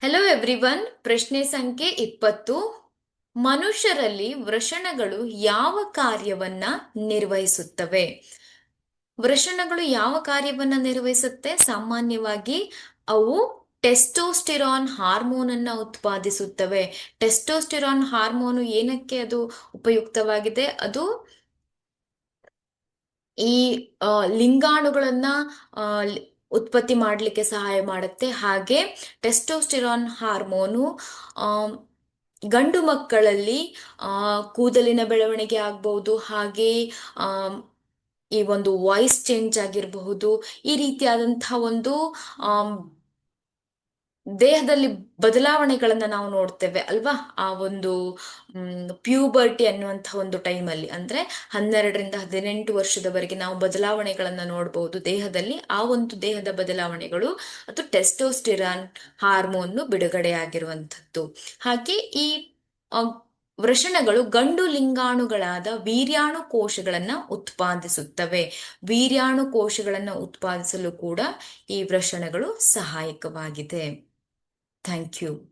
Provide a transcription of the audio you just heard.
Hello everyone ಪ್ರಶ್ನೆ ಸಂಖ್ಯೆ ಇಪ್ಪತ್ತು. ಮನುಷ್ಯರಲ್ಲಿ ವೃಷಣಗಳು ಯಾವ ಕಾರ್ಯವನ್ನ ನಿರ್ವಹಿಸುತ್ತವೆ? ವೃಷಣಗಳು ಯಾವ ಕಾರ್ಯವನ್ನ ನಿರ್ವಹಿಸುತ್ತೆ? ಸಾಮಾನ್ಯವಾಗಿ ಅವು ಟೆಸ್ಟೋಸ್ಟಿರಾನ್ ಹಾರ್ಮೋನ್ ಅನ್ನ ಉತ್ಪಾದಿಸುತ್ತವೆ. ಟೆಸ್ಟೋಸ್ಟಿರಾನ್ ಹಾರ್ಮೋನು ಏನಕ್ಕೆ ಅದು ಉಪಯುಕ್ತವಾಗಿದೆ? ಅದು ಈ ಲಿಂಗಾಣುಗಳನ್ನ ಉತ್ಪತ್ತಿ ಮಾಡಲಿಕ್ಕೆ ಸಹಾಯ ಮಾಡುತ್ತೆ. ಹಾಗೆ ಟೆಸ್ಟೋಸ್ಟಿರಾನ್ ಹಾರ್ಮೋನು ಗಂಡು ಮಕ್ಕಳಲ್ಲಿ ಕೂದಲಿನ ಬೆಳವಣಿಗೆ ಆಗ್ಬಹುದು, ಹಾಗೆ ಈ ಒಂದು ವಾಯ್ಸ್ ಚೇಂಜ್ ಆಗಿರಬಹುದು, ಈ ರೀತಿಯಾದಂತಹ ಒಂದು ದೇಹದಲ್ಲಿ ಬದಲಾವಣೆಗಳನ್ನ ನಾವು ನೋಡ್ತೇವೆ ಅಲ್ವಾ? ಆ ಒಂದು ಪ್ಯೂಬರ್ಟಿ ಅನ್ನುವಂಥ ಒಂದು ಟೈಮಲ್ಲಿ ಅಂದ್ರೆ ಹನ್ನೆರಡರಿಂದ ಹದಿನೆಂಟು ವರ್ಷದವರೆಗೆ ನಾವು ಬದಲಾವಣೆಗಳನ್ನ ನೋಡಬಹುದು ದೇಹದಲ್ಲಿ. ಆ ಒಂದು ದೇಹದ ಬದಲಾವಣೆಗಳು ಅಥವಾ ಟೆಸ್ಟೋಸ್ಟಿರಾನ್ ಹಾರ್ಮೋನ್ ಬಿಡುಗಡೆಯಾಗಿರುವಂಥದ್ದು. ಹಾಗೆ ಈ ವೃಷಣಗಳು ಗಂಡು ಲಿಂಗಾಣುಗಳಾದ ವೀರ್ಯಾಣು ಕೋಶಗಳನ್ನು ಉತ್ಪಾದಿಸುತ್ತವೆ. ವೀರ್ಯಾಣು ಕೋಶಗಳನ್ನು ಉತ್ಪಾದಿಸಲು ಕೂಡ ಈ ವೃಷಣಗಳು ಸಹಾಯಕವಾಗಿದೆ. Thank you.